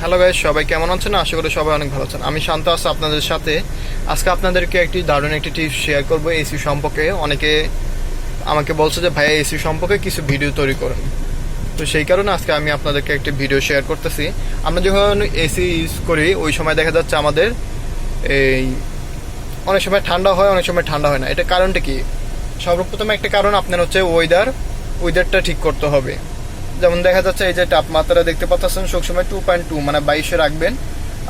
Hello guys সবাই কেমন আছেন? আশা করি সবাই অনেক ভালো আছেন। আমি শান্ত আছি আপনাদের সাথে। আজকে আপনাদেরকে একটি দারুণ একটি টিপস শেয়ার করব এসি সম্পর্কে। অনেকে আমাকে বলছে যে, ভাইয়া এসি সম্পর্কে কিছু ভিডিও তৈরি করেন। তো সেই কারণে আজকে আমি আপনাদেরকে একটি ভিডিও শেয়ার করতেছি। আমরা যখন এসি ইউজ করি, ওই সময় দেখা যাচ্ছে আমাদের এই অনেক সময় ঠান্ডা হয়, অনেক সময় ঠান্ডা হয় না। এটা কারণটা কি? সর্বপ্রথম একটা কারণ আপনার হচ্ছে ওয়েদার ওয়েদারটা ঠিক করতে হবে। যেমন দেখা যাচ্ছে এই যে তাপমাত্রা দেখতে পাচ্ছেন সবসময় টু পয়েন্ট টু মানে বাইশে রাখবেন।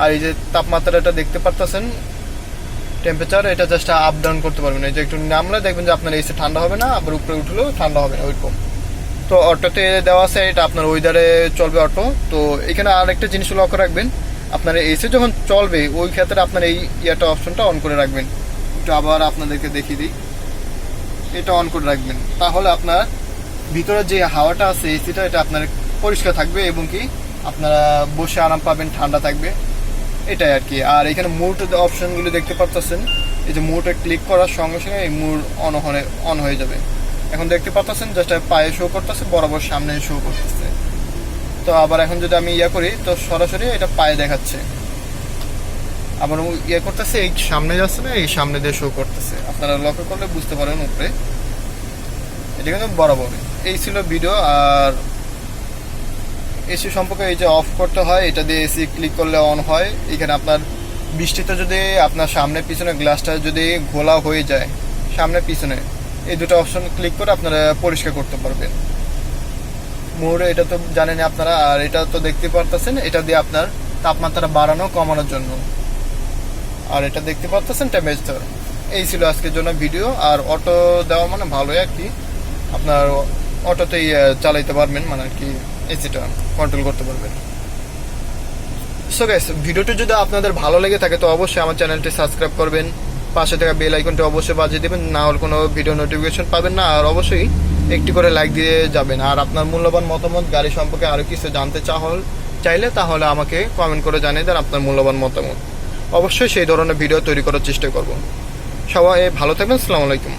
আর এই যে তাপমাত্রাটা দেখতে পাচ্ছেন টেম্পারেচার এটা জাস্ট আপ ডাউন করতে পারবেন। এই যে একটু নামলে দেখবেন যে আপনার এসে ঠান্ডা হবে না, আবার উপরে উঠলেও ঠান্ডা হবে না, ওইরকম। তো অটোতে দেওয়া আছে, এটা আপনার ওয়েদারে চলবে অটো। তো এখানে আর একটা জিনিস লক্ষ্য রাখবেন, আপনার এসে যখন চলবে, ওই ক্ষেত্রে আপনার এই ইয়াটা অপশনটা অন করে রাখবেন। একটু আবার আপনাদেরকে দেখিয়ে দিই। এটা অন করে রাখবেন। তাহলে আপনার ভিতরে যে হাওয়াটা আছে, এসিটা, এটা আপনার পরিষ্কার থাকবে এবং কি আপনারা বসে আরাম পাবেন, ঠান্ডা থাকবে। এটাই আর কি। আর এখানে মুড অপশনগুলো দেখতে পাচ্ছেন এই যে মুডে ক্লিক করার সঙ্গে সঙ্গে এই মুড অন হয়ে অন হয়ে যাবে। এখন দেখতে পাচ্ছেন জাস্ট পায়ে শো করতেছে, বরাবর সামনে শো করতেছে। তো আবার এখন যদি আমি ইয়া করি, তো সরাসরি এটা পায়ে দেখাচ্ছে। আবার ইয়ে করতেছে, এই সামনে যাচ্ছে না, এই সামনে দিয়ে শো করতেছে। আপনারা লক্ষ্য করলে বুঝতে পারেন উপরে। এটা কিন্তু বরাবর এই ছিল ভিডিও আর এসি সম্পর্কে এই যে অফ করতে হয়, এটা দিয়ে এসি ক্লিক করলে অন হয়। এখানে আপনার বৃষ্টিতে যদি আপনার সামনে পিছনে গ্লাসটা যদি ঘোলা হয়ে যায়, সামনে পিছনে, এই দুটো অপশন ক্লিক করে আপনারা পরিষ্কার করতে পারবেন। মোড়ে এটা তো জানেন আপনারা, আর এটা তো দেখতে পারতেছেন, এটা দিয়ে আপনার তাপমাত্রা বাড়ানো, কমানোর জন্য। আর এটা দেখতে পাচ্ছেন টেম্পারেচার এই ছিল আজকের জন্য ভিডিও আর অটো দেওয়া মানে ভালোই আর কি। আপনার অটোতেই চালাইতে পারবেন মানে আর কি এসিটা কন্ট্রোল করতে পারবেন। সো গাইস ভিডিওটি যদি আপনাদের ভালো লেগে থাকে, তো অবশ্যই আমার চ্যানেলটি সাবস্ক্রাইব করবেন। পাশে থাকা বেল আইকনটি অবশ্যই বাজিয়ে দেবেন, না হলে কোনো ভিডিও নোটিফিকেশন পাবেন না। আর অবশ্যই একটি করে লাইক দিয়ে যাবেন। আর আপনার মূল্যবান মতামত, গাড়ি সম্পর্কে আরও কিছু জানতে চাহল, চাইলে তাহলে আমাকে কমেন্ট করে জানিয়ে দেন আপনার মূল্যবান মতামত। অবশ্যই সেই ধরনের ভিডিও তৈরি করার চেষ্টা করব। সবাই ভালো থাকবেন, আসসালামু আলাইকুম।